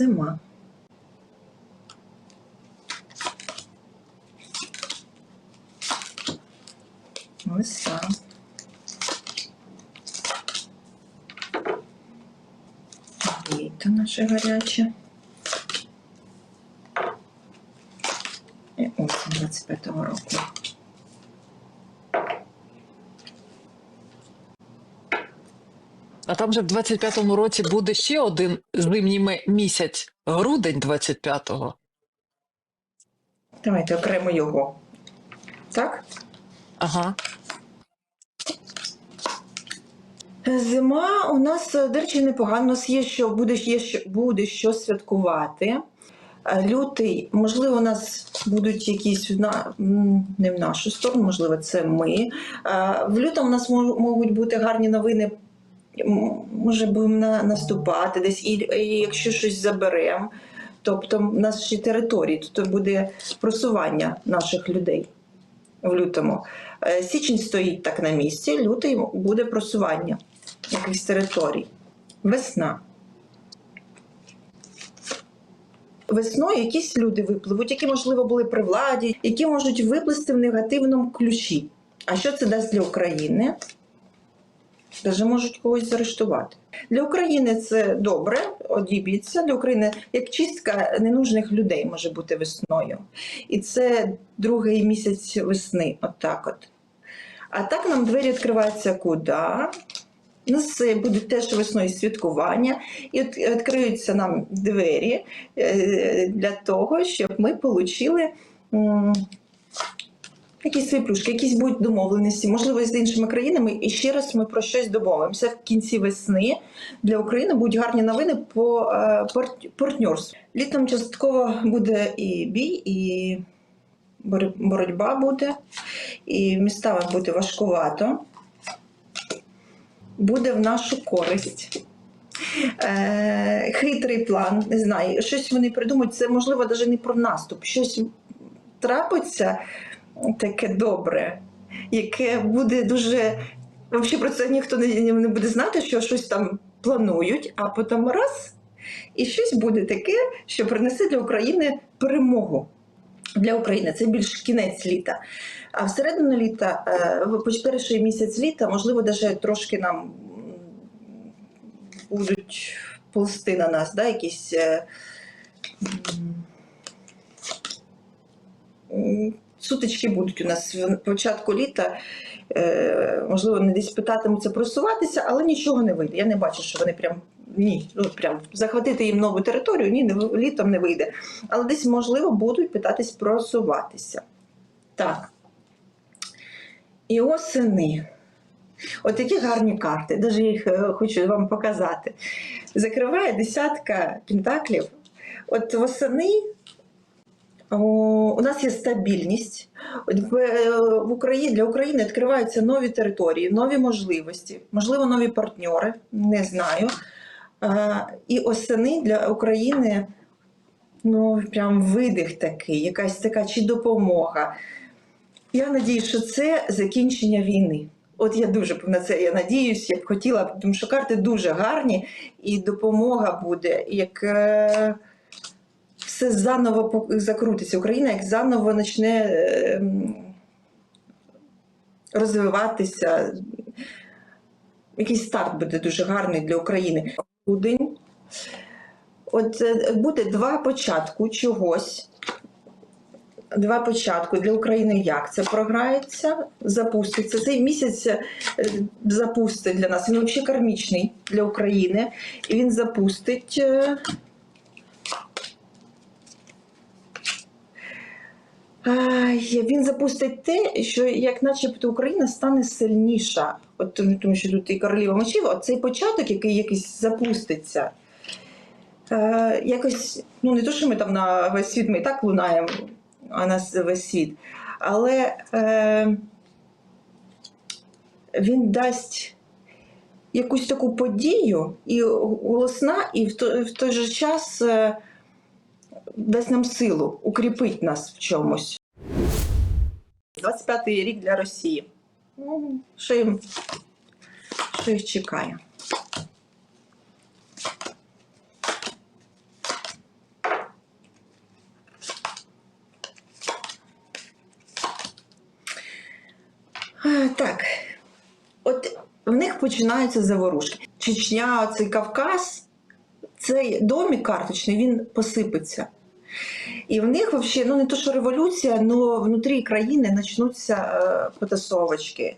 зима. так. Літо наше гаряче. І осінь 25-го року. А там же в 25-му році буде ще один зимній місяць, грудень 25-го. Давайте окремо його. Так? Ага. Зима у нас, до речі, непогано. У нас є що буде, є що буде що святкувати. Лютий, можливо, у нас будуть якісь на не в нашу сторону, можливо, це ми. В лютому у нас можуть бути гарні новини. Може, будемо на- наступати десь, і, і якщо щось заберемо, тобто в наші території, то буде просування наших людей в лютому. Е, Січень стоїть так на місці, лютий буде просування якихось територій. Весна. Весною якісь люди випливуть, які, можливо, були при владі, які можуть виплисти в негативному ключі. А що це дасть для України? Даже можуть когось заарештувати. Для України це добре, одіб'ється. Для України як чистка ненужних людей може бути весною. І це другий місяць весни, отак от. А так нам двері відкриваються куди? У нас е, буде теж весною святкування, і відкриються нам двері е, для того, щоб ми отримали якісь свої плюшки, якісь будуть домовленості, можливо, з іншими країнами. І ще раз ми про щось домовимося. В кінці весни для України будуть гарні новини по е, пар- партнерству. Літом частково буде і бій, і боротьба буде, і містами буде важкувато. Буде в нашу користь. Е, хитрий план, не знаю, щось вони придумають. Це можливо навіть не про наступ. Щось трапиться таке добре, яке буде дуже. Взагалі про це ніхто не, не буде знати, що щось там планують, а потім раз, і щось буде таке, що принесе для України перемогу. Для України це більш кінець літа. А всередину літа, е, в поч- перший місяць літа, можливо, навіть трошки нам будуть ползти на нас, да, якісь. Сутички будуть у нас в початку літа. Е, можливо, не десь питатимуться просуватися, але нічого не вийде. Я не бачу, що вони прям ні, ну прям захватити їм нову територію, ні, не літом не вийде. Але десь, можливо, будуть питатись просуватися. Так. І осени. От такі гарні карти, даже їх е, хочу вам показати. Закриває десятка пентаклів. От восени у нас є стабільність. В, е, Україні для України відкриваються нові території, нові можливості, можливо, нові партнери, не знаю. І осени для України ну, прям видих такий, якась така чи допомога. Я надію, що це закінчення війни. От я дуже на це я надіюсь, я б хотіла, тому що карти дуже гарні, і допомога буде, як е, все заново закрутиться. Україна як заново почне е, розвиватися. Якийсь старт буде дуже гарний для України. Грудень. От е, буде два початку чогось. Два початку для України як це програється, запуститься. Цей місяць е, запустить для нас. Він взагалі кармічний для України. І він запустить. е, Ай, Він запустить те, що як начебто Україна стане сильніша. От тому- що тут і королева мечів, цей початок, який якийсь запуститься. Е, якось, ну не то, що ми там на весь світ, ми і так лунаємо, а нас весь світ. Але е, він дасть якусь таку подію і голосна, і в той, в той же час е, дасть нам силу, укріпить нас в чомусь. 25-й рік для Росії. Що їм, що їх чекає? Так, от в них починаються заворушки. Чечня, цей Кавказ, цей домік карточний, він посипеться. І в них взагалі, ну не то, що революція, але внутрі країни почнуться е, потасовочки,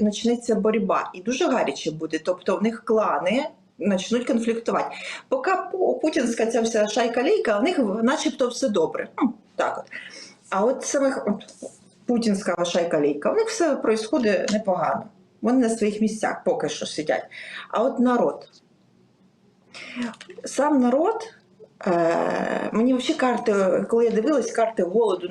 почнеться боротьба. І дуже гаряче буде. Тобто в них клани почнуть конфліктувати. Поки путінська ця вся шайка-лейка, у них начебто все добре. Ну, так от. А от самих от, путінська шайка-лейка, у них все відбувається непогано. Вони на своїх місцях поки що сидять. А от народ. Сам народ. Е, мені взагалі карти, коли я дивилась, карти голоду,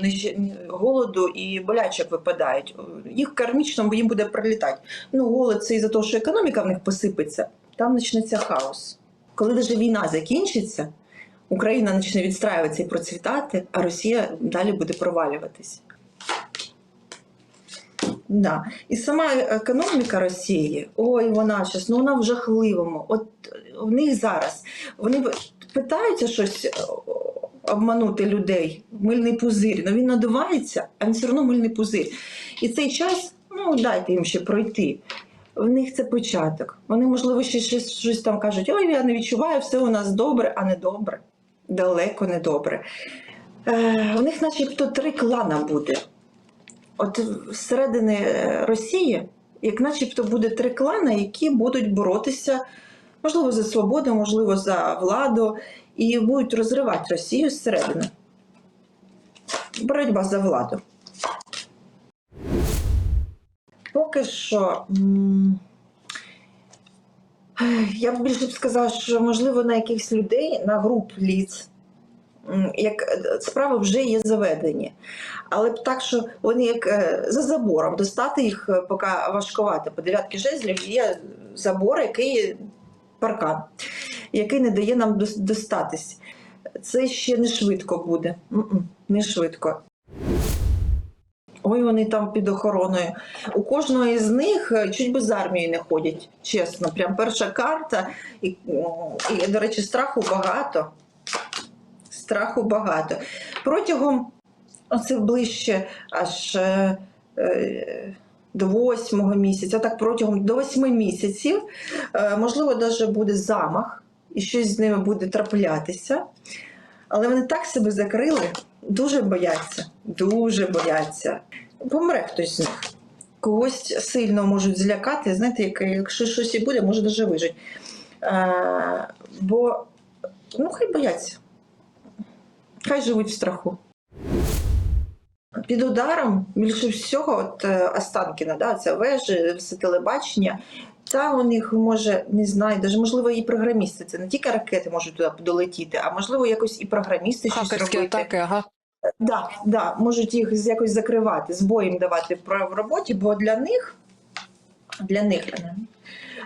голоду і болячок випадають. Їх кармічно їм буде прилітати. Ну, голод це із-за того, що економіка в них посипеться, там почнеться хаос. Коли навіть війна закінчиться, Україна почне відстраюватися і процвітати, а Росія далі буде провалюватись. Да. І сама економіка Росії, ой, вона зараз, ну вона в жахливому. От в них зараз вони питаються щось е, обманути людей, мильний пузир. Ну він надувається, а він все одно мильний пузир. І цей час, ну дайте їм ще пройти. В них це початок. Вони, можливо, ще щось, щось там кажуть: ой, я не відчуваю, все у нас добре, а не добре. Далеко не добре. Е, у них начебто три клана буде. От зсередини е, Росії, як начебто буде три клани, які будуть боротися, можливо, за свободу, можливо, за владу, і будуть розривати Росію зсередини. Боротьба за владу. Поки що. Я б більше б сказала, що можливо на якихось людей, на груп ліц, як е, справи вже є заведені. Але б так, що вони як е, за забором достати їх е, поки важкувати. По дев'ятки жезлів є забор, який паркан, який не дає нам достатись. Це ще не швидко буде. Не швидко. Ой, вони там під охороною. У кожного із них е, чуть би з армії не ходять, чесно. Прям перша карта. І, і до речі, страху багато. Страху багато. Протягом оце ближче аж е, е, до восьмого місяця, так протягом до восьми місяців, е, можливо, навіть буде замах, і щось з ними буде траплятися. Але вони так себе закрили, дуже бояться, дуже бояться. Помре хтось з них. Когось сильно можуть злякати, знаєте, як- якщо щось і буде, може навіть вижити. Е, бо ну, хай бояться. Хай живуть в страху. Під ударом більше всього, от е, Останкіна, да, це вежі, все телебачення. Там у них може, не знаю, даже можливо і програмісти. Це не тільки ракети можуть туди долетіти, а можливо якось і програмісти щось Хакерські робити. атаки, ага. Да, да, можуть їх якось закривати, збої їм давати в роботі, бо для них, для них е,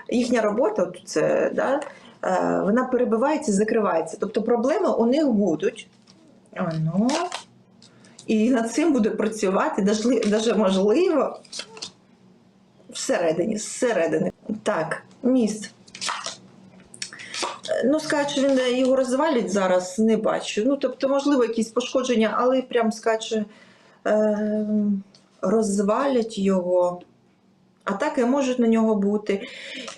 їхня робота, от це, да, е, вона перебивається, закривається. Тобто проблеми у них будуть. Ну, і над цим буде працювати, навіть можливо, всередині, зсередини. Так, міст. Ну, що він його розвалить зараз, не бачу. Ну, тобто, можливо, якісь пошкодження, але прям сказати, е, розвалять його. Атаки можуть на нього бути.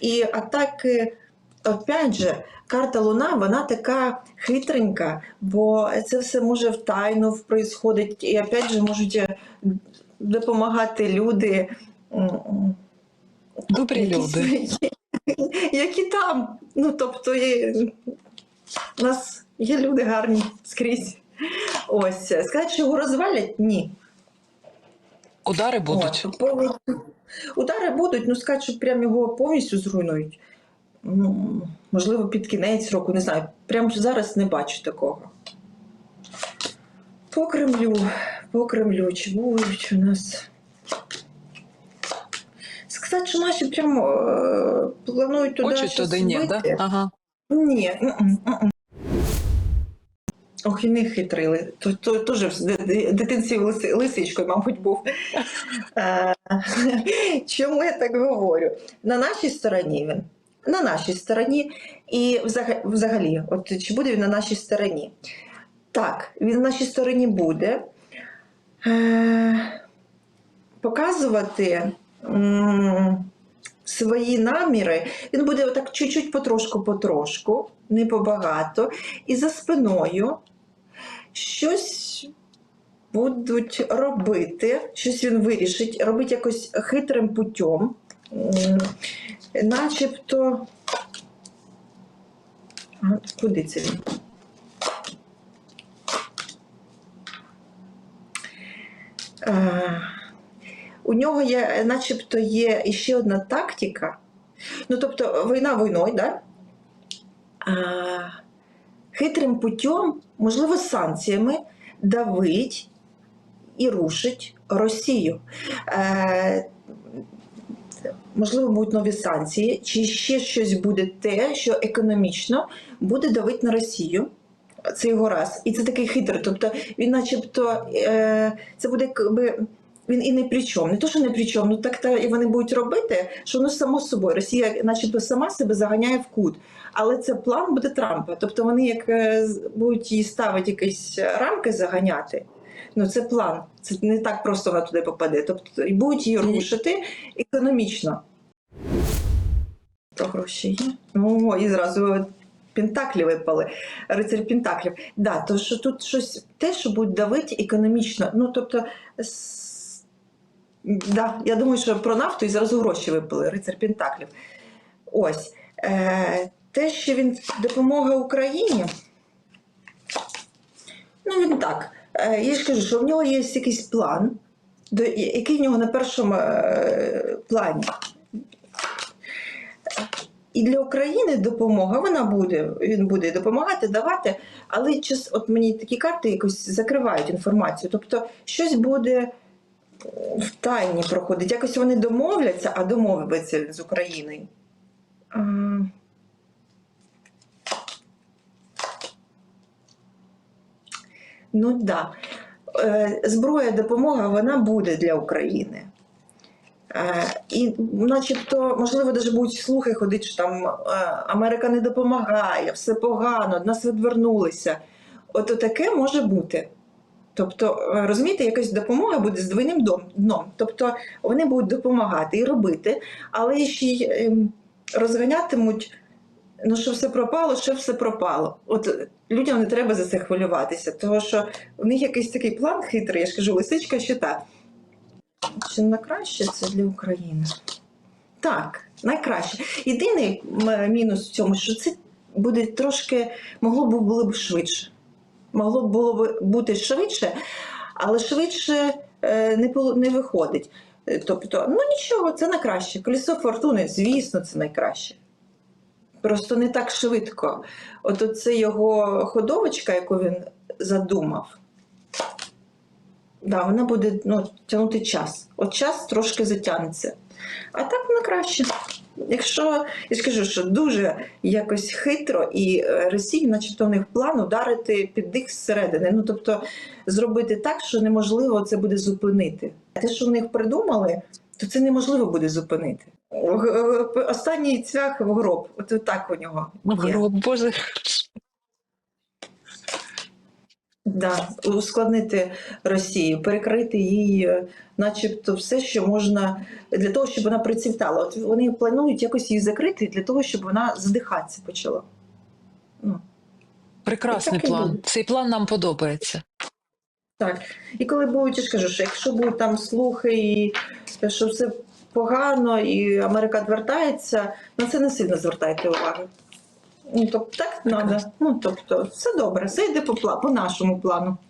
І атаки, опять же, карта Луна, вона така хитренька, бо це все може в тайну происходить. І опять же можуть е, допомагати люди. Добрі які люди. які там. Ну, тобто, є, у нас є люди гарні скрізь. Ось. Сказати, що його розвалять? Ні. Удари будуть. По- Удари будуть, ну сказати, що прям його повністю зруйнують. Ну, можливо, під кінець року, не знаю. Прямо зараз не бачу такого. По Кремлю, по Кремлю, чи будуть у нас. Сказати, що наші прямо е, планують туди. Хочуть щось туди, ні, да? Ага. Ні. Ох, і не хитрили. Теж дитинці лисичкою, мабуть, був. Е, Чому я так говорю? На нашій стороні він. На нашій стороні. І взага- взагалі, от чи буде він на нашій стороні? Так, він на нашій стороні буде. Е, Показувати свої наміри, він буде отак чуть-чуть потрошку-потрошку, не побагато, і за спиною щось будуть робити, щось він вирішить, робить якось хитрим путем, начебто. Куди це він? Е, У нього є, начебто, є іще одна тактика. Ну, тобто, війна війною, да? а, хитрим путем, можливо, санкціями давить і рушить Росію. Е, можливо, будуть нові санкції, чи ще щось буде те, що економічно буде давити на Росію. Це його раз. І це такий хитрий. Тобто він, начебто, е, це буде якби. Він і не при чому. Не то, що не при чому, ну так та і вони будуть робити, що воно само собою. Росія, начебто, сама себе заганяє в кут. Але це план буде Трампа. Тобто вони як е, будуть їй ставити якісь рамки заганяти. Ну це план. Це не так просто вона туди попаде. Тобто і будуть її рушити економічно. Про гроші є. Ну, і зразу Пентаклі випали, рицарь Пентаклів. Да, то що тут щось те, що буде давити економічно. Ну, тобто, да, я думаю, що про нафту і зразу гроші випали, рицар Пентаклів. Ось. Е, те, що він допомога Україні. Ну, він так. Е, я ж кажу, що в нього є якийсь план, який в нього на першому е, плані. І для України допомога вона буде, він буде допомагати, давати, але час, от мені такі карти якось закривають інформацію. Тобто щось буде в тайні проходить. Якось вони домовляться, а домовляться з Україною. Ну. Да. Е, Зброя, допомога, вона буде для України. Е, І, начебто, можливо, навіть будуть слухи ходити, що там е, Америка не допомагає, все погано, від нас відвернулися. От таке може бути. Тобто, розумієте, якась допомога буде з двойним дном. Тобто вони будуть допомагати і робити, але ще й ем, розганятимуть, ну що все пропало, що все пропало. От людям не треба за це хвилюватися, тому що в них якийсь такий план хитрий, я ж кажу, лисичка щита. Чи на краще це для України? Так, найкраще. Єдиний мінус в цьому, що це буде трошки, могло б було б швидше. Могло б було б бути швидше, але швидше е, не, не виходить. Е, Тобто, ну нічого, це на краще. Колесо фортуни, звісно, це найкраще. Просто не так швидко. От оце його ходовочка, яку він задумав, да, вона буде ну, тягнути час. От час трошки затягнеться. А так на краще. Якщо я скажу, що дуже якось хитро і е, Росії, начебто, у них план ударити під дих зсередини. Ну тобто зробити так, що неможливо це буде зупинити. Те, що в них придумали, то це неможливо буде зупинити. Останній цвях в гроб. От так у нього. є. Гроб, Боже. Да, ускладнити Росію, перекрити їй, е, начебто, все, що можна для того, щоб вона процвітала. От вони планують якось її закрити для того, щоб вона задихатися почала. Ну, Прекрасний план. Цей план нам подобається. Так. І коли будуть, я ж кажу, що якщо будуть там слухи, і що все погано, і Америка відвертається, на це не сильно звертайте увагу. Ну, тобто, так треба. Ну, тобто, все добре, все йде по, по нашому плану.